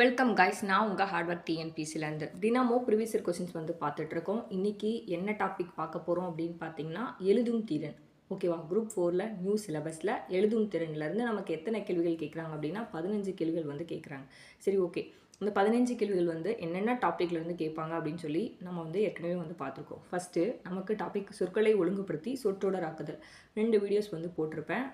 Welcome guys நான் உங்கள் hard work டிஎன்பிசிலேருந்து தினமும் ப்ரீவியஸ் இயர் கொஸ்டின்ஸ் வந்து பார்த்துட்ருக்கோம் இன்றைக்கி என்ன டாபிக் பார்க்க போகிறோம் அப்படின்னு பார்த்தீங்கன்னா எழுதும் திறன். ஓகேவா குரூப் ஃபோரில் நியூ சிலபஸில் எழுதும் திறன்லேருந்து நமக்கு எத்தனை கேள்விகள் கேட்குறாங்க அப்படின்னா பதினஞ்சு கேள்விகள் வந்து கேட்குறாங்க. சரி ஓகே இந்த பதினஞ்சு கேள்விகள் வந்து என்னென்ன டாப்பிக்லேருந்து கேட்பாங்க அப்படின்னு சொல்லி நம்ம வந்து ஏற்கனவே வந்து பார்த்துருக்கோம். ஃபஸ்ட்டு நமக்கு டாபிக் சொற்களை ஒழுங்குபடுத்தி சொற்றொடராக்குதல் ரெண்டு வீடியோஸ் வந்து போட்டிருப்பேன்.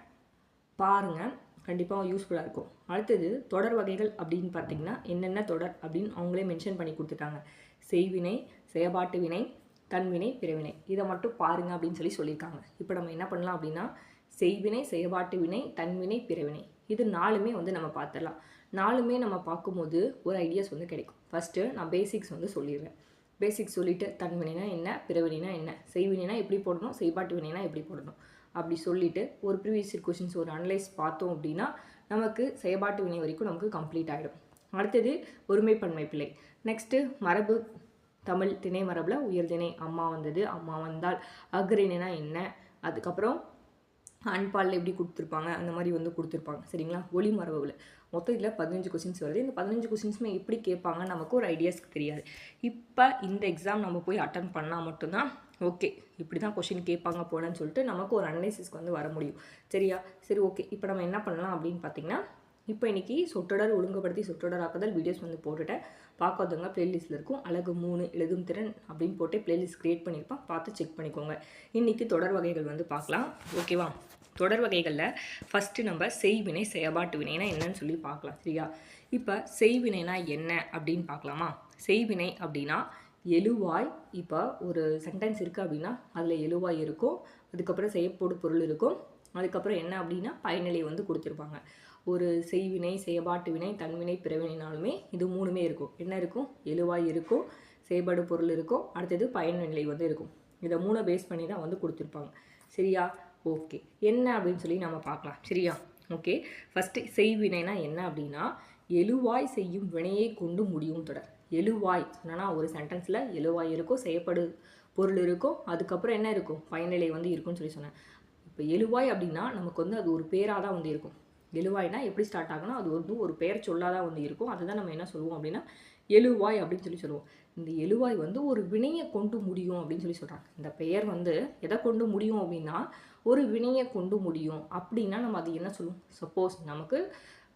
பாருங்கள் கண்டிப்பாக யூஸ்ஃபுல்லாக இருக்கும். அடுத்தது தொடர் வகைகள் அப்படின்னு பார்த்தீங்கன்னா என்னென்ன தொடர் அப்படின்னு அவங்களே மென்ஷன் பண்ணி கொடுத்துட்டாங்க. செய்வினை செயபாட்டு வினை தன்வினை பிறவினை. இதை மட்டும் பாருங்க அப்படின்னு சொல்லி சொல்லியிருக்காங்க. இப்போ நம்ம என்ன பண்ணலாம் அப்படின்னா செய்வினை செயபாட்டு வினை தன்வினை பிறவினை. இது நாலுமே வந்து நம்ம பார்த்துடலாம் நாலுமே நம்ம பார்க்கும்போது ஒரு ஐடியாஸ் வந்து கிடைக்கும். ஃபஸ்ட்டு நான் பேசிக்ஸ் வந்து சொல்லிடுறேன். பேசிக்ஸ் சொல்லிவிட்டு தன்வினைனா என்ன பிறவினைனா என்ன? செய்வினைனா எப்படி போடணும்? செய்பாட்டு வினைனா எப்படி போடணும்? அப்படி சொல்லிவிட்டு ஒரு ப்ரீவியஸ் இயர் கொஷின்ஸ் ஒரு அனலைஸ் பார்த்தோம் அப்படின்னா நமக்கு செயபாட்டு வினை வரைக்கும் நமக்கு கம்ப்ளீட் ஆகிடும் அடுத்தது ஒருமைப்பன்மை பிள்ளை நெக்ஸ்ட்டு மரபு. தமிழ் திணை மரபில் உயர்திணை அம்மா வந்தது. அம்மா வந்தால் அக்ரிணைனா என்ன? அதுக்கப்புறம் அன்பாலில் எப்படி கொடுத்துருப்பாங்க? அந்த மாதிரி வந்து கொடுத்துருப்பாங்க. சரிங்களா? ஒளி மரபுல. மொத்தம் இதில் பதினஞ்சு கொஸ்டின்ஸ் வருது. இந்த பதினஞ்சு கொஸ்டின்ஸுமே எப்படி கேட்பாங்கன்னு நமக்கு ஒரு ஐடியாஸ்க்கு தெரியாது. இப்போ இந்த எக்ஸாம் நம்ம போய் அட்டன் பண்ணால் மட்டும்தான் ஓகே இப்படி தான் கொஷின் கேட்பாங்க போனேன்னு சொல்லிட்டு நமக்கு ஒரு அனலைசிஸ்க்கு வந்து வர முடியும். சரியா? சரி ஓகே. இப்போ நம்ம என்ன பண்ணலாம் அப்படின்னு பார்த்தீங்கன்னா இப்போ இன்றைக்கி சொற்றொடர் ஒழுங்குபடுத்தி சொற்றொடராக்குதல் வீடியோஸ் வந்து போட்டுட்டேன். பார்க்காதவங்க ப்ளேலிஸ்ட்டில் இருக்கும். அழகு மூணு எழுதும் திறன் அப்படின்னு போட்டு ப்ளேலிஸ்ட் க்ரியேட் பண்ணியிருப்பேன். பார்த்து செக் பண்ணிக்கோங்க. இன்றைக்கி தொடர் வகைகள் வந்து பார்க்கலாம். ஓகேவா தொடர் வகைகளில் ஃபஸ்ட்டு நம்ம செய்வினை செயபாட்டு வினைனா என்னன்னு சொல்லி பார்க்கலாம். சரியா? இப்போ செய்வினைனா என்ன அப்படின்னு பார்க்கலாமா? செய்வினை அப்படின்னா எழுவாய். இப்போ ஒரு சென்டென்ஸ் இருக்குது அப்படின்னா அதில் எழுவாய் இருக்கும். அதுக்கப்புறம் செய்யப்போடு பொருள் இருக்கும். அதுக்கப்புறம் என்ன அப்படின்னா பயனிலை வந்து கொடுத்துருப்பாங்க. ஒரு செய்வினை செயபாட்டு வினை தன்வினை பிறவினைனாலுமே இது மூணுமே இருக்கும். என்ன இருக்கும்? எழுவாய் இருக்கும். செயல்பாடு பொருள் இருக்கும். அடுத்தது பயனிலை வந்து இருக்கும். இதை மூணை பேஸ் பண்ணி தான் வந்து கொடுத்துருப்பாங்க. சரியா? ஓகே என்ன அப்படின்னு சொல்லி நம்ம பார்க்கலாம். சரியா? ஓகே ஃபஸ்ட்டு செய்வினைனா என்ன அப்படின்னா எழுவாய் செய்யும் வினையை கொண்டு முடியும் தொடர். எழுவாய். சொன்னா ஒரு சென்டென்ஸில் எழுவாய் இருக்கும் செய்யப்படு பொருள் இருக்கும். அதுக்கப்புறம் என்ன இருக்கும்? பயனிலை வந்து இருக்கும்னு சொல்லி சொன்னேன். இப்போ எழுவாய் அப்படின்னா நமக்கு வந்து அது ஒரு பேராக தான் வந்து இருக்கும். எழுவாய்னா எப்படி ஸ்டார்ட் ஆகுனா அது வந்து ஒரு பெயர் சொல்லாதான் வந்து இருக்கும். அதுதான் நம்ம என்ன சொல்லுவோம் அப்படின்னா எழுவாய் அப்படின்னு சொல்லி சொல்லுவோம். இந்த எழுவாய் வந்து ஒரு வினையை கொண்டு முடியும் அப்படின்னு சொல்லி சொல்கிறாங்க இந்த பெயர் வந்து எதை கொண்டு முடியும் அப்படின்னா ஒரு வினையை கொண்டு முடியும். அப்படின்னா நம்ம அது என்ன சொல்லுவோம்? சப்போஸ் நமக்கு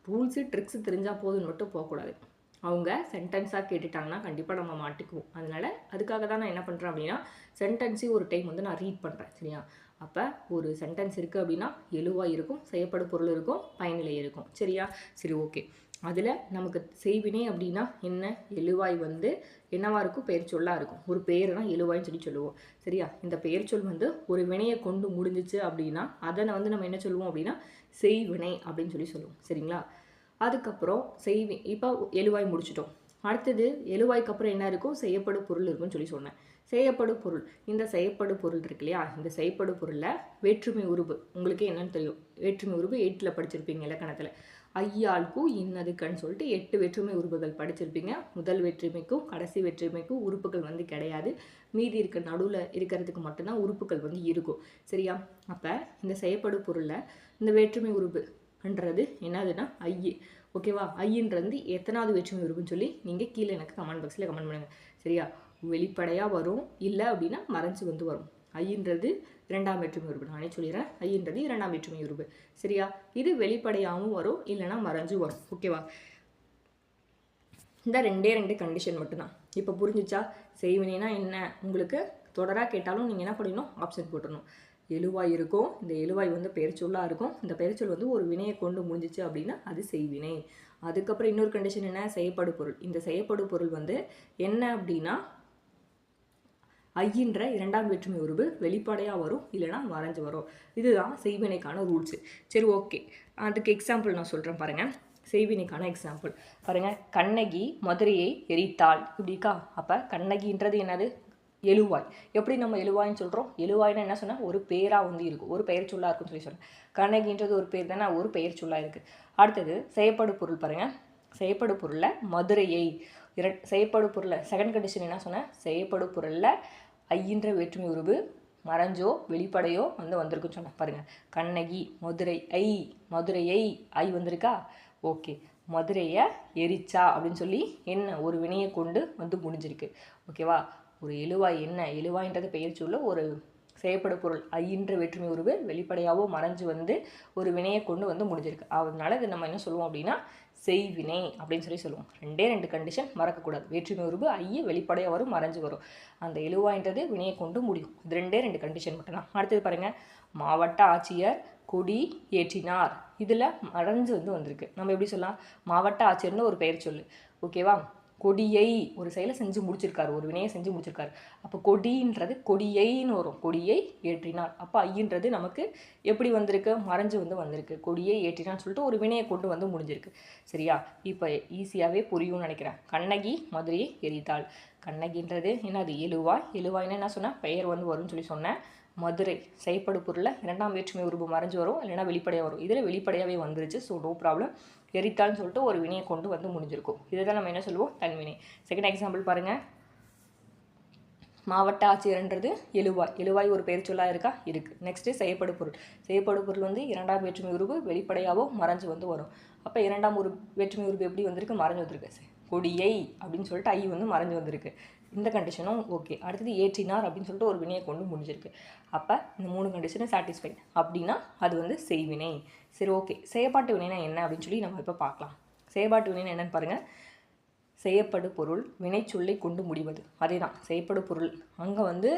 ரூல்ஸு ட்ரிக்ஸு தெரிஞ்சால் போதுன்னு மட்டும் போகக்கூடாது. அவங்க சென்டென்ஸாக கேட்டுட்டாங்கன்னா கண்டிப்பாக நம்ம மாட்டிக்குவோம். அதனால் அதுக்காக தான் நான் என்ன பண்ணுறேன் அப்படின்னா சென்டென்ஸையும் ஒரு டைம் வந்து நான் ரீட் பண்ணுறேன் சரியா? அப்போ ஒரு சென்டென்ஸ் இருக்குது அப்படின்னா எழுவாய் இருக்கும் செய்யப்படும் பொருள் இருக்கும் பயனிலை இருக்கும் சரியா? சரி ஓகே அதில் நமக்கு செய்வினை அப்படின்னா என்ன? எழுவாய் வந்து என்னவாக இருக்கும்? பெயர் சொல்லாக இருக்கும். ஒரு பெயர் தான் எழுவாய்ன்னு சொல்லி சொல்லுவோம் சரியா? இந்த பெயர் சொல் வந்து ஒரு வினையை கொண்டு முடிஞ்சிச்சு அப்படின்னா அதை வந்து நம்ம என்ன சொல்லுவோம் அப்படின்னா செய்வினை அப்படின்னு சொல்லி சொல்லுவோம் சரிங்களா? அதுக்கப்புறம் செய்வி இப்போ எழுவாய் முடிச்சிட்டோம். அடுத்தது எழுவாய்க்கு அப்புறம் என்ன இருக்கும்? செய்யப்படும் பொருள் இருக்கும்னு சொல்லி சொன்னேன். செய்யப்படும் பொருள். இந்த செய்யப்படும் பொருள் இருக்கு இல்லையா? இந்த செய்யப்படும் பொருளில் வேற்றுமை உருவு. உங்களுக்கே என்னன்னு தெரியும்? வேற்றுமை உருவு எயிட்டில் படிச்சிருப்பீங்க இலக்கணத்தில். ஐயாளுக்கும் இன்னதுக்குன்னு சொல்லிட்டு எட்டு வேற்றுமை உறுப்புகள் படிச்சிருப்பீங்க. முதல் வேற்றுமைக்கும் கடைசி வேற்றுமைக்கும் உறுப்புகள் வந்து கிடையாது. மீதி இருக்க நடுவில் இருக்கிறதுக்கு மட்டும்தான் உறுப்புகள் வந்து இருக்கும். சரியா? அப்போ இந்த செய்யப்படும் பொருளில் இந்த வேற்றுமை உறுப்பு ன்றது என்னதுன்னா ஐ. ஓகேவா? ஐன்றது எத்தனாவது வேற்றுமை இருக்குன்னு சொல்லி நீங்கள் கீழே எனக்கு கமெண்ட் பாக்ஸில் கமெண்ட் பண்ணுங்கள் சரியா? வெளிப்படையாக வரும். இல்லை அப்படின்னா மறைஞ்சு வந்து வரும். ஐன்றது இரண்டாம் வேற்றுமை உறுப்பு நானே சொல்லிடுறேன். ஐன்றது இரண்டாம் வேற்றுமை உறுப்பு சரியா? இது வெளிப்படையாகவும் வரும். இல்லைன்னா மறைஞ்சு வரும். ஓகேவா? இந்த ரெண்டே ரெண்டு கண்டிஷன் மட்டும்தான். இப்போ புரிஞ்சிச்சா? செய்வினா என்ன? உங்களுக்கு தொடராக கேட்டாலும் நீங்கள் என்ன பண்ணணும் ஆப்ஷன் போட்டுடணும். எழுவாய் இருக்கும் இந்த எழுவாய் வந்து பெயர்ச்சொல்லாக இருக்கும் இந்த பெயர்ச்சொல் வந்து ஒரு வினையை கொண்டு முடிஞ்சிச்சு அப்படின்னா அது செய்வினை. அதுக்கப்புறம் இன்னொரு கண்டிஷன் என்ன? செய்யப்படு பொருள். இந்த செய்யப்படு பொருள் வந்து என்ன அப்படின்னா ஐயின்ற இரண்டாம் வேற்றுமை உருவு வெளிப்படையாக வரும் இல்லைனா மறைஞ்சு வரும். இதுதான் செய்வினைக்கான ரூல்ஸு சரி ஓகே அதுக்கு எக்ஸாம்பிள் நான் சொல்கிறேன் பாருங்கள் செய்வினைக்கான எக்ஸாம்பிள் பாருங்கள் கண்ணகி மதுரையை எரித்தாள். இப்படிக்கா அப்போ கண்ணகின்றது என்னது? எழுவாய். எப்படி நம்ம எழுவாய்ன்னு சொல்கிறோம் எழுவாய்னா என்ன சொன்னால் ஒரு பேராக வந்து இருக்கும். ஒரு பெயர் சொல்லாக இருக்குன்னு சொல்லி சொன்னேன். கண்ணகின்றது ஒரு பேர் தானே ஒரு பெயர் சொல்லாக இருக்குது அடுத்தது செய்யப்படு பொருள் பாருங்கள் செய்யப்படு பொருளில் மதுரையை. இர செய்யப்படு பொருளில் செகண்ட் கண்டிஷன் என்ன சொன்னேன்? செய்யப்படு பொருளில் ஐயின்ற வேற்றுமை உருவு மறைஞ்சோ வெளிப்படையோ வந்து வந்திருக்குன்னு சொன்னேன். பாருங்கள் கண்ணகி மதுரை ஐ மதுரையை ஐ வந்திருக்கா? ஓகே. மதுரையை எரிச்சா அப்படின்னு சொல்லி என்ன ஒரு வினையை கொண்டு வந்து முடிஞ்சிருக்கு ஓகேவா? ஒரு எழுவாய் என்ன? எழுவாய்ன்றது பெயர் சொல்ல ஒரு செய்யப்பட பொருள். ஐயின்ற வேற்றுமை உருவு வெளிப்படையாகவோ மறைஞ்சு வந்து ஒரு வினையை கொண்டு வந்து முடிஞ்சிருக்கு. அதனால இது நம்ம என்ன சொல்லுவோம் அப்படின்னா செய்வினை அப்படின்னு சொல்லி சொல்லுவோம். ரெண்டே ரெண்டு கண்டிஷன் மறக்கக்கூடாது. வேற்றுமை உருவு ஐய வெளிப்படையாக வரும் மறைஞ்சு வரும். அந்த எழுவாய்ன்றது வினையை கொண்டு முடியும். இது ரெண்டே ரெண்டு கண்டிஷன் மட்டும்தான். அடுத்தது பாருங்கள் மாவட்ட ஆட்சியர் கொடி ஏற்றினார். இதில் மறைஞ்சு வந்து வந்திருக்கு. நம்ம எப்படி சொல்லலாம்? மாவட்ட ஆட்சியர்னு ஒரு பெயர் சொல்லு. ஓகேவா? கொடியை ஒரு செயலை செஞ்சு முடிச்சிருக்காரு ஒரு வினையை செஞ்சு முடிச்சிருக்காரு. அப்போ கொடின்றது கொடியைன்னு வரும். கொடியை ஏற்றினார் அப்போ ஐயன்றது நமக்கு எப்படி வந்திருக்கு? மறைஞ்சு வந்து வந்திருக்கு. கொடியை ஏற்றினான்னு சொல்லிட்டு ஒரு வினையை கொண்டு வந்து முடிஞ்சிருக்கு. சரியா? இப்போ ஈஸியாகவே புரியும்னு நினைக்கிறேன். கண்ணகி மதுரையை எரித்தாள். கண்ணகின்றது என்னது? எழுவாய் எழுவாய்னா என்ன சொன்னேன் பெயர் வந்து வரும்னு சொல்லி சொன்னேன் மதுரை. செயற்படு பொருளில் இரண்டாம் வேற்றுமை உருவம் மறைஞ்சு வரும். இல்லைன்னா வெளிப்படையாக வரும். இதில் வெளிப்படையாகவே வந்துருச்சு. ஸோ நோ ப்ராப்ளம் எரித்தாள்னு சொல்லிட்டு ஒரு வினையை கொண்டு வந்து முடிஞ்சிருக்கும். இதை தான் நம்ம என்ன சொல்லுவோம்? தன்வினை. செகண்ட் எக்ஸாம்பிள் பாருங்கள் மாவட்ட ஆட்சியர்ன்றது எழுவாய். எழுவாய் ஒரு பெயர் சொல்லாக இருக்கா? இருக்குது நெக்ஸ்ட்டு செய்யப்படு பொருள். செய்யப்படு பொருள் வந்து இரண்டாம் வேற்றுமை உருவு வெளிப்படையாகவோ மறைஞ்சு வந்து வரும். அப்போ இரண்டாம் ஒரு வேற்றுமை உருவு எப்படி வந்திருக்கு? மறைஞ்சு வந்திருக்கு. கொடியை அப்படின்னு சொல்லிட்டு ஐ வந்து மறைஞ்சு வந்திருக்கு. இந்த கண்டிஷனும் ஓகே அடுத்தது ஏற்றினார் அப்படின்னு சொல்லிட்டு ஒரு வினையை கொண்டு முடிஞ்சிருக்கு. அப்போ இந்த மூணு கண்டிஷனும் சாட்டிஸ்ஃபைட் அப்படின்னா அது வந்து செய்வினை. சரி ஓகே செயற்பாட்டு வினைனா என்ன அப்படின்னு சொல்லி நம்ம இப்போ பார்க்கலாம். செயற்பாட்டு வினைனா என்னென்னு பாருங்கள் செய்யப்படு பொருள் வினைச்சொல்லை கொண்டு முடிவது. அதே தான் செய்யப்படு பொருள். அங்கே வந்து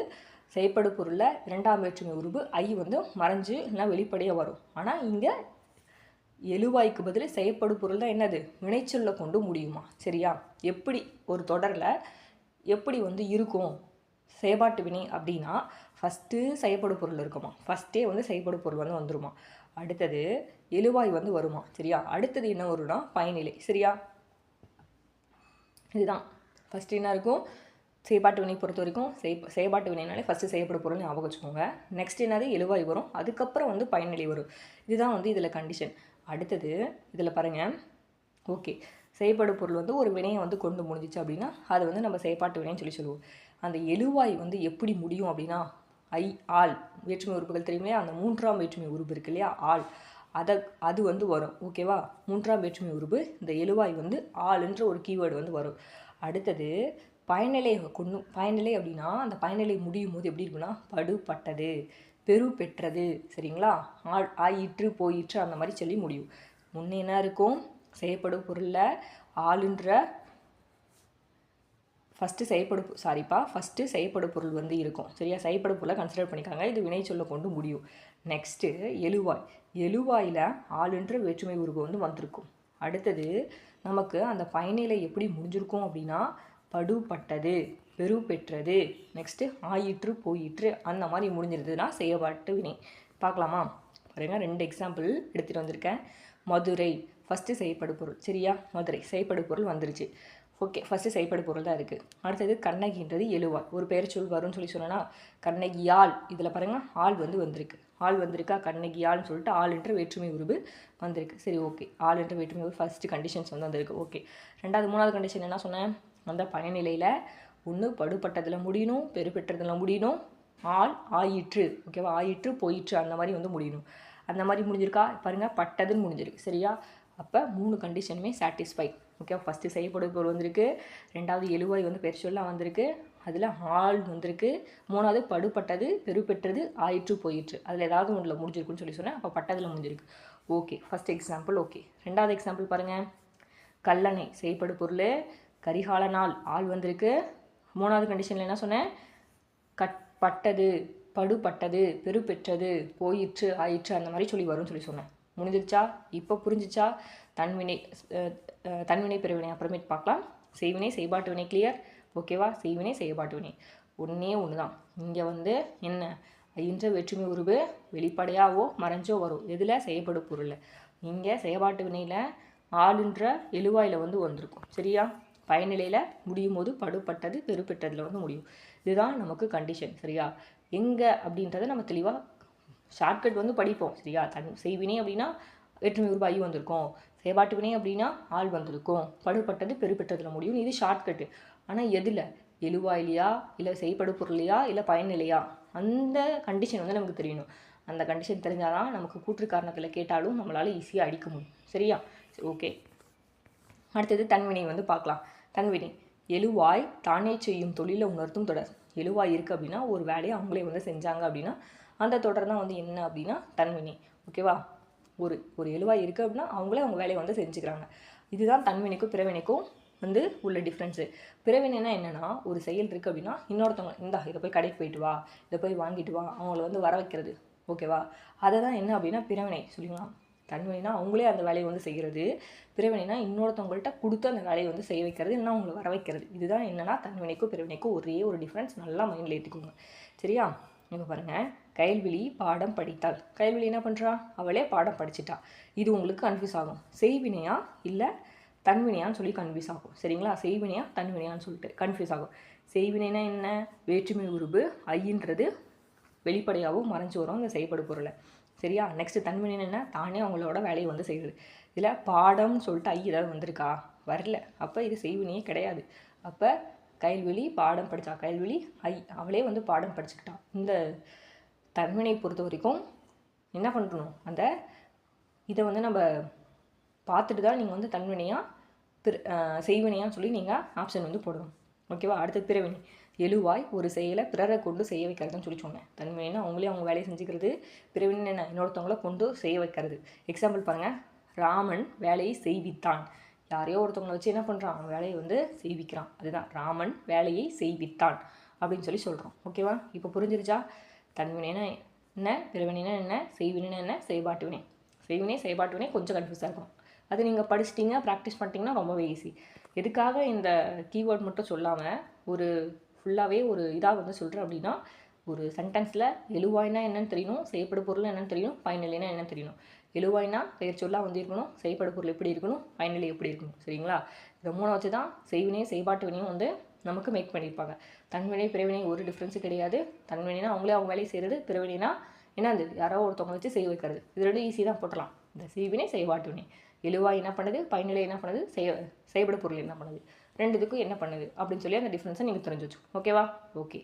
செய்யப்படு பொருளில் இரண்டாம் வேற்றுமை உருவு ஐ வந்து மறைஞ்சு எல்லாம் வெளிப்படையாக வரும். ஆனால் இங்கே எழுவாய்க்கு பதில் செய்யப்படு பொருள் தான் என்னது? வினைச்சொல்லை கொண்டு முடியுமா? சரியா? எப்படி? ஒரு தொடரில் எப்படி வந்து இருக்கும்? செயற்பாட்டு வினை அப்படின்னா ஃபஸ்ட்டு செய்யப்படு பொருள் இருக்குமா? ஃபஸ்ட்டே வந்து செய்யப்படு பொருள் வந்து வந்துருமா? அடுத்தது எழுவாய் வந்து வருமா? சரியா? அடுத்தது என்ன வரும்னா பயனிலை. சரியா? இதுதான். ஃபஸ்ட்டு என்ன இருக்கும்? செயற்பாட்டு வினை பொறுத்த வரைக்கும் செய் செயற்பாட்டு வினைனாலே ஃபஸ்ட்டு செய்யப்பட பொருள் ஞாபகம் வச்சுக்கோங்க. நெக்ஸ்ட் என்னது? எழுவாய் வரும். அதுக்கப்புறம் வந்து பயனிலை வரும். இதுதான் வந்து இதில் கண்டிஷன் அடுத்தது இதில் பாருங்கள் ஓகே செய்யப்படும் பொருள் வந்து ஒரு வினையை வந்து கொண்டு முடிஞ்சிச்சு அப்படின்னா அது வந்து நம்ம செயற்பாட்டு வினைன்னு சொல்லி சொல்லுவோம். அந்த எழுவாய் வந்து எப்படி முடியும் அப்படின்னா ஐ ஆள் வேற்றுமை உறுப்புகள் தெரியுமே அந்த மூன்றாம் வேற்றுமை உறுப்பு இருக்கு இல்லையா? ஆள் அதை அது வந்து வரும். ஓகேவா மூன்றாம் வேற்றுமை உறுப்பு இந்த எழுவாய் வந்து ஆளுன்ற ஒரு கீவேர்டு வந்து வரும். அடுத்தது பயனிலை கொண்டு பயனிலை அப்படின்னா அந்த பயனிலை முடியும் போது எப்படி இருக்குன்னா படுபட்டது பெரு பெற்றது சரிங்களா? ஆள் ஆயிற்று போயிற்று அந்த மாதிரி சொல்லி முடியும். முன்னே என்ன இருக்கும்? செய்யப்படும் பொருளில் ஆளுன்ற ஃபஸ்ட்டு செய்யப்படும் சாரிப்பா ஃபஸ்ட்டு செய்யப்படும் பொருள் வந்து இருக்கும். சரியா? செய்யப்படும் பொருளை கன்சிடர் பண்ணிக்காங்க. இது வினை சொல்ல கொண்டு முடியும். நெக்ஸ்ட்டு எழுவாய். எழுவாயில் ஆளுன்ற வேற்றுமை உருவம் வந்து வந்திருக்கும். அடுத்தது நமக்கு அந்த பயனிலை எப்படி முடிஞ்சிருக்கும் அப்படின்னா படுபட்டது பெரு பெற்றது நெக்ஸ்ட்டு ஆயிற்று போயிற்று அந்த மாதிரி முடிஞ்சிருந்ததுன்னா செய்யப்பட்டு வினை. பார்க்கலாமா? பாருங்கள் ரெண்டு எக்ஸாம்பிள் எடுத்துகிட்டு வந்திருக்கேன். மதுரை ஃபஸ்ட்டு செய்யப்படு பொருள். சரியா? மதுரை. செய்யப்படு பொருள் வந்துருச்சு. ஓகே ஃபஸ்ட்டு செய்யப்படு பொருள் தான் இருக்குது அடுத்தது கண்ணகின்றது எழுவாள் ஒரு பெயர் சொல் வரும்னு சொல்லி சொன்னேன்னா கண்ணகியால். இதில் பாருங்கள் ஆள் வந்து வந்திருக்கு. ஆள் வந்திருக்கா? கண்ணகியால்னு சொல்லிட்டு ஆள் என்ற வேற்றுமை உருவு வந்திருக்கு. சரி ஓகே ஆள் என்ற வேற்றுமை உருவு ஃபஸ்ட்டு கண்டிஷன்ஸ் வந்து வந்திருக்கு. ஓகே ரெண்டாவது மூணாவது கண்டிஷன் என்ன சொன்னேன். அந்த பயனிலையில் ஒன்று படுபட்டதில் முடியணும் பெருப்பெற்றதில் முடியணும். ஆள் ஆயிற்று. ஓகேவா ஆயிற்று போயிற்று. அந்த மாதிரி வந்து முடியணும். அந்த மாதிரி முடிஞ்சிருக்கா? பாருங்கள் பட்டதுன்னு முடிஞ்சிருக்கு. சரியா? அப்போ மூணு கண்டிஷனுமே சாட்டிஸ்ஃபை ஓகே ஃபஸ்ட்டு செய்யப்படும் பொருள் வந்திருக்கு. ரெண்டாவது எழுவாய் வந்து பெருசொல்லாம் வந்திருக்கு. அதில் ஆள் வந்திருக்கு. மூணாவது படுபட்டது பெருப்பெற்றது ஆயிற்று போயிற்று. அதில் ஏதாவது ஒன்றில் முடிஞ்சிருக்குன்னு சொல்லி சொன்னேன். அப்போ பட்டதில் முடிஞ்சிருக்கு. ஓகே ஃபஸ்ட் எக்ஸாம்பிள் ஓகே ரெண்டாவது எக்ஸாம்பிள் பாருங்கள் கல்லணை செய்யப்படு பொருள். கரிகால நாள் ஆள் வந்திருக்கு. மூணாவது கண்டிஷனில் என்ன சொன்னேன்? கட் பட்டது படுபட்டது பெருப்பெற்றது போயிற்று ஆயிற்று அந்த மாதிரி சொல்லி வரும்னு சொல்லி சொன்னேன். முடிஞ்சிருச்சா? இப்போ புரிஞ்சிச்சா? தன்வினை தன்வினை பிரிவினை அப்புறமேட்டு பார்க்கலாம். செய்வினை செய்பாட்டு வினை கிளியர் ஓகேவா செய்வினை செய்யப்பாட்டு வினை. ஒன்றே ஒன்று தான் இங்கே வந்து என்ன? இன்ற வெற்றுமை உருவு வெளிப்படையாவோ மறைஞ்சோ வரும். எதில்? செய்யப்படும் பொருள் இங்கே செயல்பாட்டு வினையில் ஆளுன்ற எழுவாயில் வந்து வந்திருக்கும். சரியா? பயனிலையில் முடியும் போது படுபட்டது பெருப்பெற்றதில் வந்து முடியும். இதுதான் நமக்கு கண்டிஷன் சரியா? எங்கே அப்படின்றத நம்ம தெளிவாக ஷார்ட்கட் வந்து படிப்போம் சரியா? தன் செய்வினை அப்படின்னா எட்டுநூறு ரூபாயும் வந்திருக்கும். செயற்பாட்டு வினை அப்படின்னா ஆள் வந்திருக்கும். படுபட்டது பெருப்பட்டதில் முடியும். இது ஷார்ட்கட்டு. ஆனால் எதில்? எழுவா இல்லையா? இல்லை செய்படு பொருளையா இல்லை பயன் இல்லையா? அந்த கண்டிஷன் வந்து நமக்கு தெரியணும். அந்த கண்டிஷன் தெரிஞ்சால் தான் நமக்கு கூற்று காரணத்தில் கேட்டாலும் நம்மளால் ஈஸியாக அடிக்க முடியும். சரியா? சரி ஓகே அடுத்தது தன்வினை வந்து பார்க்கலாம். தன்வினை எழுவாய் தானே செய்யும் தொழிலை உணர்த்தும் தொடர். எழுவாய் இருக்குது அப்படின்னா ஒரு வேலையை அவங்களே வந்து செஞ்சாங்க அப்படின்னா அந்த தொடர் தான் வந்து என்ன அப்படின்னா தன்வினை. ஓகேவா? ஒரு ஒரு எழுவாய் இருக்குது அப்படின்னா அவங்களே அவங்க வேலையை வந்து செஞ்சுக்கிறாங்க. இதுதான் தன்வினைக்கும் பிறவினைக்கும் வந்து உள்ள டிஃப்ரென்ஸு பிறவினைனா என்னென்னா ஒரு செயல் இருக்குது அப்படின்னா இன்னொருத்தவங்க இந்தா இதை போய் கடைக்கு போயிட்டு வா இதை போய் வாங்கிட்டு வா அவங்கள வந்து வர வைக்கிறது. ஓகேவா? அதை தான் என்ன அப்படின்னா பிறவினை சொல்லிக்கலாம் தன்வினைனா அவங்களே அந்த வேலையை வந்து செய்கிறது பிறவினைனா இன்னொருத்தவங்கள்ட்ட கொடுத்து அந்த வேலையை வந்து செய்ய வைக்கிறது இல்லைன்னா அவங்கள வர வைக்கிறது. இதுதான் என்னென்னா தன்வினைக்கும் பிறவினைக்கும் ஒரே ஒரு டிஃப்ரென்ஸ் நல்லா மைண்டில் ஏற்றிக்கோங்க சரியா? இப்போ பாருங்கள் கயல்விழி பாடம் படித்தாள். கயல்விழி என்ன பண்ணுறா அவளே பாடம் படிச்சிட்டா. இது உங்களுக்கு கன்ஃபியூஸ் ஆகும். செய்வினையா? இல்லை தன்வினையான்னு சொல்லி கன்ஃபியூஸ் ஆகும். சரிங்களா? செய்வினையா தன்வினையான்னு சொல்லிட்டு கன்ஃபியூஸ் ஆகும். செய்வினைனா என்ன? வேற்றுமை உருபு ஐன்றது வெளிப்படையாகவும் மறைஞ்சு வரும். இந்த செய்யப்படு பொருளை. சரியா? நெக்ஸ்ட் தன்வினை என்ன? தானே அவங்களோட வேலையை வந்து செய்கிறது இதில் பாடம்னு சொல்லிட்டு ஐ ஏதாவது வந்திருக்கா? வரல. அப்போ இது செய்வினையே கிடையாது. அப்போ கைல்வெளி பாடம் படித்தா கைல்வெளி ஐ. அவளே வந்து பாடம் படிச்சுக்கிட்டான் இந்த தன்மையை பொறுத்த வரைக்கும் என்ன பண்ணணும்? அந்த இதை வந்து நம்ம பார்த்துட்டு தான் நீங்கள் வந்து தன்வினையாக பிற செய்வினையான்னு சொல்லி நீங்கள் ஆப்ஷன் வந்து போடணும். ஓகேவா அடுத்தது பிறவினை. எழுவாய் ஒரு செயலை பிறரை கொண்டு செய்ய வைக்கிறதுன்னு சொல்லி சொன்னேன். தன்மையினா அவங்களே அவங்க வேலையை செஞ்சுக்கிறது பிறவின்னு என்ன? இன்னொருத்தவங்கள கொண்டு செய்ய வைக்கிறது. எக்ஸாம்பிள் பாருங்கள் ராமன் வேலையை செய்வித்தான். யாரையோ ஒருத்தவங்களை வச்சு என்ன பண்ணுறான் அவன் வேலையை வந்து செய்விக்கிறான். அதுதான். ராமன் வேலையை செய்வித்தான் அப்படின்னு சொல்லி சொல்கிறோம் ஓகேவா இப்போ புரிஞ்சிருச்சா? தன்வினைனா என்ன பிறவினா என்ன செய்வினா என்ன செய்பாட்டுவினை செய்வினை செய்பாட்டு வினை கொஞ்சம் கன்ஃபியூஸாக இருக்கும். அது நீங்கள் படிச்சிட்டிங்க ப்ராக்டிஸ் பண்ணிட்டீங்கன்னா ரொம்பவே ஈஸி எதுக்காக இந்த கீவேர்ட் மட்டும் சொல்லாமல் ஒரு ஃபுல்லாகவே ஒரு இதாக வந்து சொல்கிறேன் அப்படின்னா ஒரு சென்டென்ஸில் எழுவாய்னா என்னென்னு தெரியணும் செய்யப்படு பொருள் என்னென்னு தெரியணும் ஃபைனலினா என்னன்னு தெரியணும். எழுவாய்னா பெயர் சொல்லாக வந்து இருக்கணும் செய்யப்படு பொருள் எப்படி இருக்கணும் ஃபைனலி எப்படி இருக்கணும் சரிங்களா? இதை மூணை வச்சு தான் செய்வினை செய்பாட்டு வினையும் வந்து நமக்கு மேக் பண்ணியிருப்பாங்க தன்வினை பிறவினை ஒரு டிஃப்ரென்ஸும் கிடையாது. தன்வினைனா அவங்களே அவங்க வேலையை செய்கிறது பிறவினைனா என்ன அந்த யாரோ ஒருத்தவங்க வச்சு செய்ய வைக்கிறது. இது ரெண்டும் ஈஸி தான் போட்டலாம் இந்த செய்வினை செய்வாட்டுவினை. எழுவாய் என்ன பண்ணுது? பயனிலை என்ன பண்ணுது? செய்ய செய்யப்பட பொருள் என்ன பண்ணுது? ரெண்டு இதுக்கும் என்ன பண்ணுது? அப்படின்னு சொல்லி அந்த டிஃப்ரென்ஸை நீங்கள் தெரிஞ்சு வச்சு ஓகேவா ஓகே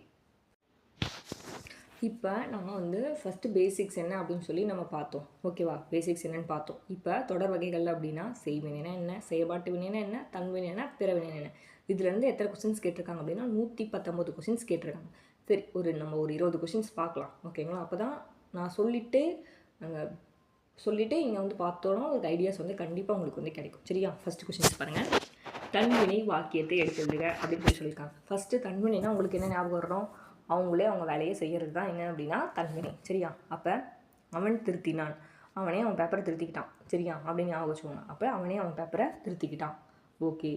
இப்போ நம்ம வந்து ஃபஸ்ட்டு பேசிக்ஸ் என்ன அப்படின்னு சொல்லி நம்ம பார்த்தோம். ஓகேவா பேசிக்ஸ் என்னன்னு பார்த்தோம். இப்போ தொடர் வகைகள் அப்படின்னா செய்வினைனா என்ன? செயல்பாட்டு வினைனா என்ன? தன்வினைனா என்ன பிறவினை என்ன? இதுலேருந்து எத்தனை கொஸ்டின்ஸ் கேட்டிருக்காங்க அப்படின்னா நூற்றி பத்தொம்பது கொஸ்டின்ஸ் கேட்டிருக்காங்க. சரி ஒரு நம்ம ஒரு இருபது கொஷின்ஸ் பார்க்கலாம். ஓகேங்களா அப்போ தான் நான் சொல்லிவிட்டு நாங்கள் சொல்லிவிட்டு இங்கே வந்து பார்த்தோன்னா ஒரு ஐடியாஸ் வந்து கண்டிப்பாக உங்களுக்கு வந்து கிடைக்கும். சரியா? ஃபஸ்ட்டு கொஷின்ஸ் பாருங்கள் தன்வினை வாக்கியத்தை எடுத்துடுங்க அப்படின்னு சொல்லி சொல்லியிருக்காங்க. ஃபஸ்ட்டு தன்வினைனா உங்களுக்கு என்ன ஞாபகம் வரணும்? அவங்களே அவங்க வேலையை செய்கிறது தான் என்ன அப்படின்னா தன்வினை. சரியா? அப்போ அவன் திருத்தினான். அவனே அவன் பேப்பரை திருத்திக்கிட்டான். சரியா? அப்படின்னு ஞாபகம் வச்சுக்கோங்க. அப்போ அவனே அவன் பேப்பரை திருத்திக்கிட்டான். ஓகே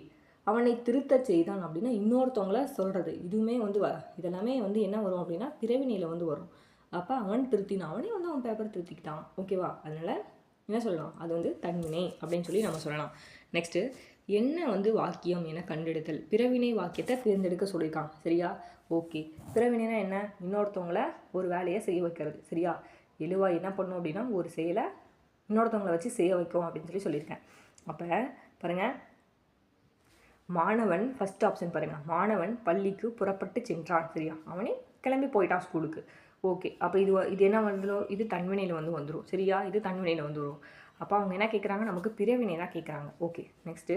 அவனை திருத்த செய்தான் அப்படின்னா இன்னொருத்தவங்கள சொல்கிறது இதுவுமே வந்து வ இதெல்லாமே வந்து என்ன வரும் அப்படின்னா பிறவினியில் வந்து வரும். அப்போ அவன் திருத்தினான் அவனே வந்து அவன் பேப்பரை திருத்திக்கிட்டான். ஓகேவா அதனால் என்ன சொல்லலாம்? அது வந்து தன்வினை அப்படின்னு சொல்லி நம்ம சொல்லலாம். நெக்ஸ்ட்டு என்ன வந்து வாக்கியம் என கண்டெடுத்தல்? பிறவினை வாக்கியத்தை தேர்ந்தெடுக்க சொல்லியிருக்கான் சரியா? ஓகே பிறவினைனா என்ன? இன்னொருத்தவங்கள ஒரு வேலையை செய்ய வைக்கிறது. சரியா? எழுவா என்ன பண்ணும் அப்படின்னா ஒரு செயலை இன்னொருத்தவங்களை வச்சு செய்ய வைக்கும் அப்படின்னு சொல்லி சொல்லியிருக்கேன். அப்போ பாருங்கள் மாணவன் ஃபஸ்ட் ஆப்ஷன் பாருங்கள் மாணவன் பள்ளிக்கு புறப்பட்டு சென்றான். சரியா? அவனே கிளம்பி போயிட்டான் ஸ்கூலுக்கு ஓகே அப்போ இது இது என்ன வந்துடும் இது தன்வினையில் வந்து வந்துடும் சரியா? இது தன்வினையில் வந்துடும் அப்போ அவங்க என்ன கேட்குறாங்க நமக்கு பிறவினை தான் கேட்குறாங்க ஓகே நெக்ஸ்ட்டு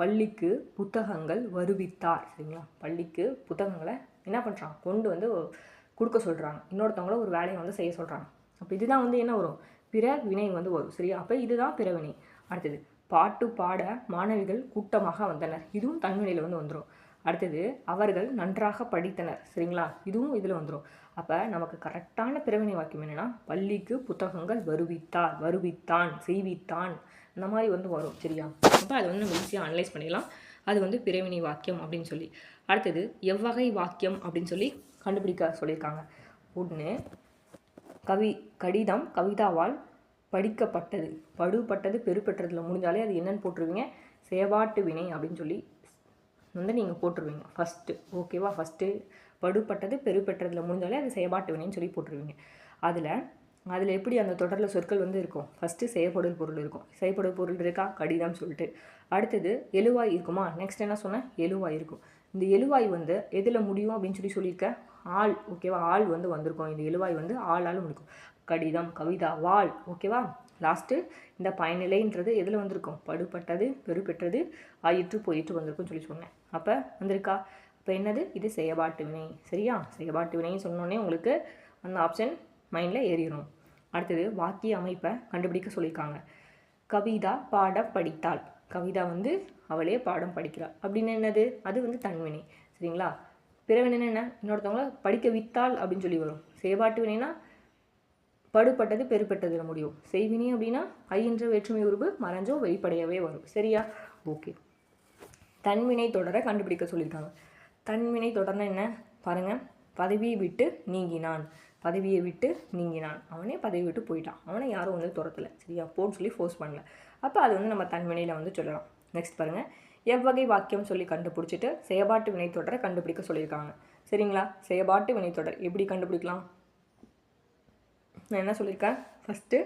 பள்ளிக்கு புத்தகங்கள் வருவித்தார். சரிங்களா? பள்ளிக்கு புத்தகங்களை என்ன பண்ணுறான் கொண்டு வந்து கொடுக்க சொல்கிறாங்க இன்னொருத்தவங்கள ஒரு வேலையை வந்து செய்ய சொல்கிறாங்க அப்போ இதுதான் வந்து என்ன வரும்? பிற வினை வந்து வரும். சரியா? அப்போ இதுதான் பிறவினை. அடுத்தது பாட்டு பாட மாணவிகள் கூட்டமாக வந்தனர். இதுவும் தமிழ்மொழியில் வந்து வந்துடும் அடுத்தது அவர்கள் நன்றாக படித்தனர். சரிங்களா? இதுவும் இதில் வந்துடும் அப்போ நமக்கு கரெக்டான பிறவினை வாக்கியம் என்னென்னா பள்ளிக்கு புத்தகங்கள் வருவித்தார் வருவித்தான் செய்வித்தான் இந்த மாதிரி வந்து வரும். சரியா? அப்போ அதை வந்து நம்ம ஈஸியாக அனலைஸ் பண்ணிடலாம் அது வந்து பிறவினை வாக்கியம் அப்படின்னு சொல்லி. அடுத்தது எவ்வகை வாக்கியம் அப்படின்னு சொல்லி கண்டுபிடிக்க சொல்லியிருக்காங்க. ஒன்று கவி கடிதம் கவிதாவால் படிக்கப்பட்டது. படுபட்டது பெருப்பெற்றதில் முடிஞ்சாலே அது என்னென்னு போட்டுருவீங்க. செயபாட்டு வினை அப்படின்னு சொல்லி வந்து நீங்கள் போட்டுருவீங்க. ஃபஸ்ட்டு ஓகேவா ஃபஸ்ட்டு படுபட்டது பெருப்பெற்றதில் முடிஞ்சாலே அது செயபாட்டு வினைன்னு சொல்லி போட்டுருவீங்க. அதில் அதில் எப்படி அந்த தொடரில் சொற்கள் வந்து இருக்கும்? ஃபஸ்ட்டு செயப்படல் பொருள் இருக்கும். செயப்படல் பொருள் இருக்கா? கடிதம் சொல்லிட்டு. அடுத்தது எழுவாய் இருக்குமா? நெக்ஸ்ட் என்ன சொன்னேன் எழுவாய் இருக்கும். இந்த எழுவாய் வந்து எதில் முடியும் அப்படின்னு சொல்லி சொல்லியிருக்க? ஆள் ஓகேவா ஆள் வந்து வந்திருக்கும். இந்த எழுவாய் வந்து ஆளால் முடிக்கும். கடிதம் கவிதா வாள் ஓகேவா லாஸ்ட்டு இந்த பயனிலைன்றது எதில் வந்திருக்கும்? படுபட்டது பெருப்பெற்றது ஆயிற்று போயிற்று வந்திருக்கும்னு சொல்லி சொன்னேன். அப்போ வந்திருக்கா? இப்போ என்னது? இது செயபாட்டு வினை. சரியா? செயபாட்டு வினைன்னு சொன்னோடனே உங்களுக்கு அந்த ஆப்ஷன் மைண்டில் ஏறிடும் அடுத்தது வாக்கிய அமைப்பை கண்டுபிடிக்க சொல்லியிருக்காங்க. கவிதா பாடம் படித்தாள். கவிதா வந்து அவளே பாடம் படிக்கிறாள் அப்படின்னு என்னது? அது வந்து தன்வினை. சரிங்களா? பிறவினை என்ன? இன்னொருத்தவங்கள படிக்க வித்தாள் அப்படின்னு சொல்லி வரும். செயபாட்டு வினைனா படுபட்டது பெருப்பட்டதில் முடியும். செய்வினி அப்படின்னா ஐன்ற வேற்றுமை உருவு மறைஞ்சோ வெளிப்படையவே வரும். சரியா? ஓகே. தன்வினை தொடரை கண்டுபிடிக்க சொல்லியிருக்காங்க. தன்வினை தொடர்னா என்ன? பாருங்கள் பதவியை விட்டு நீங்கினான். பதவியை விட்டு நீங்கினான். அவனே பதவி விட்டு போயிட்டான். அவனை யாரும் வந்து துரத்தலை. சரியா? போன்னு சொல்லி ஃபோர்ஸ் பண்ணல. அப்போ அது வந்து நம்ம தன்வினையில் வந்து சொல்லலாம். நெக்ஸ்ட் பாருங்கள் எவ்வகை வாக்கியம் சொல்லி கண்டுபிடிச்சிட்டு செயபாட்டு வினைத்தொடரை கண்டுபிடிக்க சொல்லியிருக்காங்க. சரிங்களா? செயபாட்டு வினைத்தொடர் எப்படி கண்டுபிடிக்கலாம்? நான் என்ன சொல்லியிருக்கேன்? ஃபஸ்ட்டு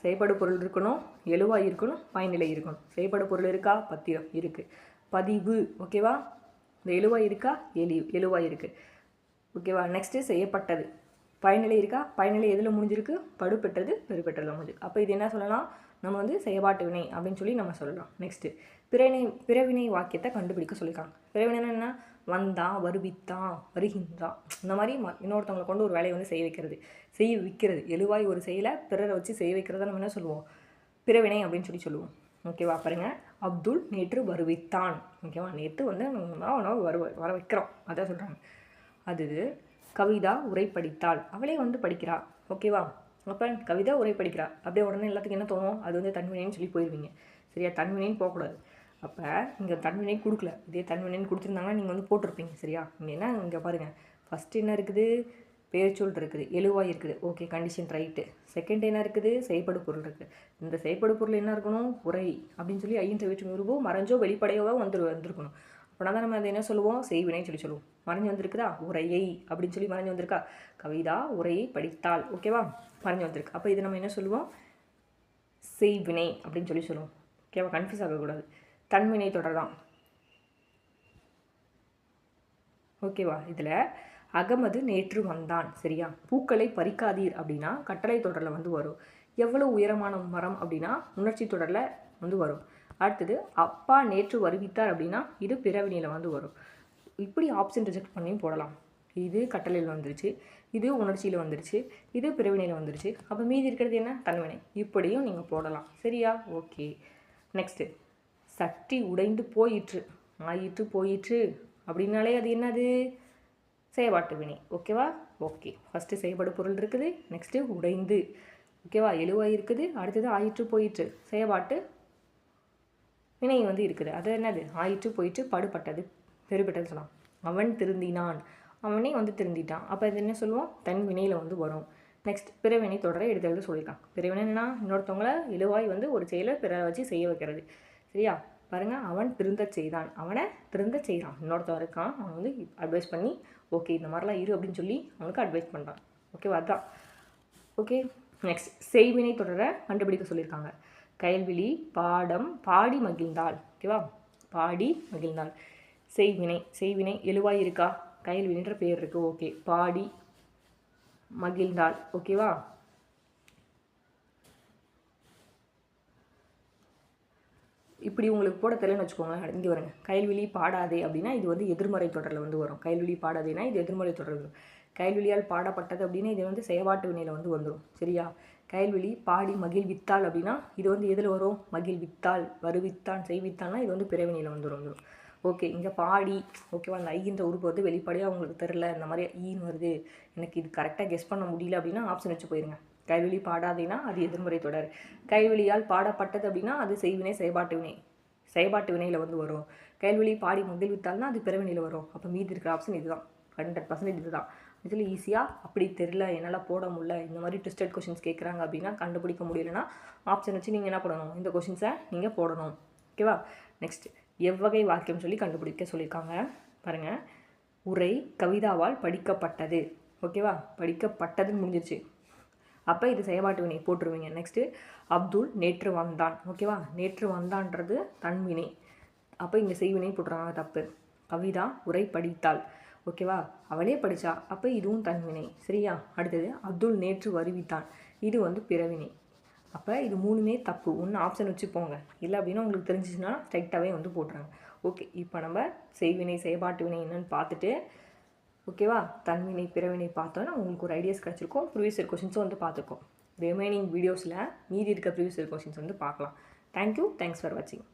செயல்படு பொருள் இருக்கணும் எழுவாக இருக்கணும் பயனிலை இருக்கணும். செயல்படு பொருள் இருக்கா? பத்திரம் இருக்குது பதிவு ஓகேவா இந்த எழுவாய் இருக்கா? எலி எழுவாக இருக்குது ஓகேவா நெக்ஸ்ட்டு செய்யப்பட்டது. பயனிலை இருக்கா? பயனிலை எதில் முடிஞ்சிருக்கு? படுபெற்றது பெருப்பெற்றதில் முடிஞ்சிருக்கு. அப்போ இது என்ன சொல்லலாம்? நம்ம வந்து செயல்பாட்டு வினை அப்படின்னு சொல்லி நம்ம சொல்லலாம். நெக்ஸ்ட்டு பிறவினை பிறவினை வாக்கியத்தை கண்டுபிடிக்க சொல்லியிருக்காங்க. பிறவினை என்ன? வந்தான் வருவித்தான் வருகின்றான் இந்த மாதிரி ம இன்னொருத்தவங்களை கொண்டு ஒரு வேலையை வந்து செய்ய வைக்கிறது. செய்ய வைக்கிறது. எழுவாய் ஒரு செயலை பிறரை வச்சு செய்ய வைக்கிறத நம்ம என்ன சொல்லுவோம்? பிறவினை அப்படின்னு சொல்லி சொல்லுவோம். ஓகேவா பாருங்க. அப்துல் நேற்று வருவித்தான். ஓகேவா நேற்று வந்து அவனை வரு வர வைக்கிறோம். அதான் சொல்கிறாங்க அது கவிதா உரை படித்தாள் அவளே வந்து படிக்கிறா. ஓகேவா அப்போ கவிதா உரை படிக்கிறா அப்படியே உடனே எல்லாத்துக்கும் என்ன தோணும்? அது வந்து தன்வினைன்னு சொல்லி போயிடுவீங்க சரியா? தன்வினைன்னு போகக்கூடாது. அப்போ இங்கே தன்வினை கொடுக்கல. இதே தன்வினைன்னு கொடுத்துருந்தாங்கன்னா நீங்கள் வந்து போட்டிருப்பீங்க சரியா? இங்கே என்ன இங்கே பாருங்கள் ஃபஸ்ட்டு என்ன இருக்குது? பேர்ச்சொல் இருக்குது. எழுவாய் இருக்குது. ஓகே கண்டிஷன் ரைட்டு செகண்ட் என்ன இருக்குது? செய்படு பொருள் இருக்குது இந்த செய்படு பொருள் என்ன இருக்கணும்? உரை அப்படின்னு சொல்லி ஐயன் வேற்றுமை உருவோ மறைஞ்சோ வெளிப்படையவோ வந்துரு வந்திருக்கணும். அப்படின்னா தான் நம்ம அதை என்ன சொல்லுவோம்? செய்வினைன்னு சொல்லி சொல்லுவோம். மறைஞ்சு வந்திருக்குதா? உரையை அப்படின்னு சொல்லி மறைஞ்சு வந்திருக்கா? கவிதா உரையை படித்தாள். ஓகேவா மறைஞ்சு வந்திருக்கு. அப்போ இதை நம்ம என்ன சொல்லுவோம்? செய்வினை அப்படின்னு சொல்லி சொல்லுவோம். ஓகேவா கன்ஃபியூஸ் ஆகக்கூடாது. தன்வினை தொடர்தான். ஓகேவா இதில் அகமது நேற்று வந்தான் சரியா? பூக்களை பறிக்காதீர் அப்படின்னா கட்டளை தொடரில் வந்து வரும். எவ்வளோ உயரமான மரம் அப்படின்னா உணர்ச்சி தொடரில் வந்து வரும். அடுத்தது அப்பா நேற்று வருவித்தார் அப்படின்னா இது பிறவினியில் வந்து வரும். இப்படி ஆப்ஷன் ரிஜெக்ட் பண்ணியும் போடலாம். இது கட்டளையில் வந்துருச்சு இது உணர்ச்சியில் வந்துருச்சு இது பிறவினையில் வந்துருச்சு. அப்போ மீதி இருக்கிறது என்ன? தன்வினை. இப்படியும் நீங்கள் போடலாம். சரியா? ஓகே நெக்ஸ்ட்டு சட்டி உடைந்து போயிற்று. ஆயிற்று போயிற்று. அப்படின்னாலே அது என்னது? செயல்பாட்டு வினை. ஓகேவா ஓகே ஃபஸ்ட்டு செயல்பாடு பொருள் இருக்குது. நெக்ஸ்ட்டு உடைந்து. ஓகேவா எழுவாய் இருக்குது அடுத்தது ஆயிற்று போயிற்று. செயல்பாட்டு வினை வந்து இருக்குது. அது என்னது? ஆயிற்று போயிற்று படுபட்டது. பெருபட்டது சொல்லலாம் அவன் திருந்தினான். அவனே வந்து திருந்திட்டான். அப்போ இது என்ன சொல்லுவோம்? தன் வினையில் வந்து வரும். நெக்ஸ்ட் பிறவினை தொடர எடுத்து சொல்லியிருக்காங்க பிறவினைன்னா இன்னொருத்தவங்களை இழுவாய் வந்து ஒரு செயலை பிற வச்சு செய்ய வைக்கிறது. சரியா? பாருங்கள் அவன் திருந்த செய்தான். அவனை திருந்த செய்கிறான். இன்னொருத்தவன் இருக்கான். அவன் வந்து அட்வைஸ் பண்ணி ஓகே இந்த மாதிரிலாம் இரு அப்படின்னு சொல்லி அவனுக்கு அட்வைஸ் பண்ணுறான் ஓகேவா அதான். ஓகே நெக்ஸ்ட் செய்வினை தொடர கண்டுபிடிக்க சொல்லியிருக்காங்க. கயல்விழி பாடம் பாடி மகிழ்ந்தாள். ஓகேவா? பாடி மகிழ்ந்தாள். செய்வினை. செய்வினை எழுவாய் இருக்கா? கயல்வினின்ற பேர் இருக்குது ஓகே பாடி மகிழ்ந்தாள். ஓகேவா? இப்படி உங்களுக்கு போட தெரியலன்னு வச்சுக்கோங்க. இங்கே வருங்க கைல்வெளி பாடாதே அப்படின்னா இது வந்து எதிர்மறை தொடரில் வந்து வரும். கைல்வெளி பாடாதேனா இது எதிர்மறை தொடர் வரும். கைல்வெளியால் பாடப்பட்டது அப்படின்னா இது வந்து செயவாட்டு வினையில் வந்து வந்துடும் சரியா? கைல்வெளி பாடி மகிழ்வித்தாள் அப்படின்னா இது வந்து எதில் வரும்? மகிழ்வித்தாள் வருவித்தான் செய்வித்தான்னா இது வந்து பிறவினையில் வந்துடும் வந்துடும் ஓகே இங்கே பாடி ஓகேவா அந்த ஐன்ற உறுப்பு வந்து வெளிப்படையாக உங்களுக்கு தெரில இந்த மாதிரி ஈன்னு வருது எனக்கு இது கரெக்டாக கெஸ் பண்ண முடியல அப்படின்னா ஆப்ஷன் வச்சு போயிருங்க. கைவெளி பாடாதேனா அது எதிர்மறை தொடர். கைவெளியால் பாடப்பட்டது அப்படின்னா அது செய்வினை செயல்பாட்டு வினை. செயல்பாட்டு வினையில் வந்து வரும். கைவெளி பாடி மகிழ்வித்தால்னா அது பிறவினையில் வரும். அப்போ மீதி இருக்கிற ஆப்ஷன் இதுதான். ஹண்ட்ரட் பர்சன்டேஜ் இதுதான். இதில் ஈஸியாக அப்படி தெரில என்னால் போட முடியல இந்த மாதிரி ட்விஸ்டட் கொஷின்ஸ் கேட்குறாங்க அப்படின்னா கண்டுபிடிக்க முடியலன்னா ஆப்ஷன் வச்சு நீங்கள் என்ன பண்ணணும் இந்த கொஷின்ஸை நீங்கள் போடணும். ஓகேவா நெக்ஸ்ட் எவ்வகை வாக்கியம் சொல்லி கண்டுபிடிக்க சொல்லியிருக்காங்க. பாருங்கள் உரை கவிதாவால் படிக்கப்பட்டது. ஓகேவா? படிக்கப்பட்டதுன்னு முடிஞ்சிருச்சு. அப்போ இது செயல்பாட்டு வினை போட்டுருவீங்க. நெக்ஸ்ட்டு அப்துல் நேற்று வந்தான். ஓகேவா? நேற்று வந்தான்றது தன்வினை அப்போ இங்கே செய்வினை போட்டுறாங்க தப்பு. கவிதா உரை படித்தாள். ஓகேவா? அவளே படித்தா அப்போ இதுவும் தன்வினை சரியா? அடுத்தது அப்துல் நேற்று வருவித்தான். இது வந்து பிறவினை. அப்போ இது மூணுமே தப்பு. ஒன்று ஆப்ஷன் வச்சு போங்க இல்லை அப்படின்னா உங்களுக்கு தெரிஞ்சிச்சுன்னா ஸ்ட்ரைட்டாகவே வந்து போட்டுறாங்க ஓகே இப்போ நம்ம செய்வினை செயல்பாட்டு வினை என்னன்னு பார்த்துட்டு ஓகேவா தன்வினை பிறவினை பார்த்தோன்னா உங்களுக்கு ஒரு ஐடியாஸ் கிடச்சிருக்கும். ப்ரீவியஸ் இயர் கொஷின்ஸும் வந்து பார்த்துருக்கோம். ரிமைனிங் வீடியோஸில் மீதி இருக்க ப்ரீவியஸ் இயர் கொஷின்ஸ் வந்து பார்க்கலாம். தேங்க்யூ தேங்க்ஸ் ஃபார் வாட்சிங்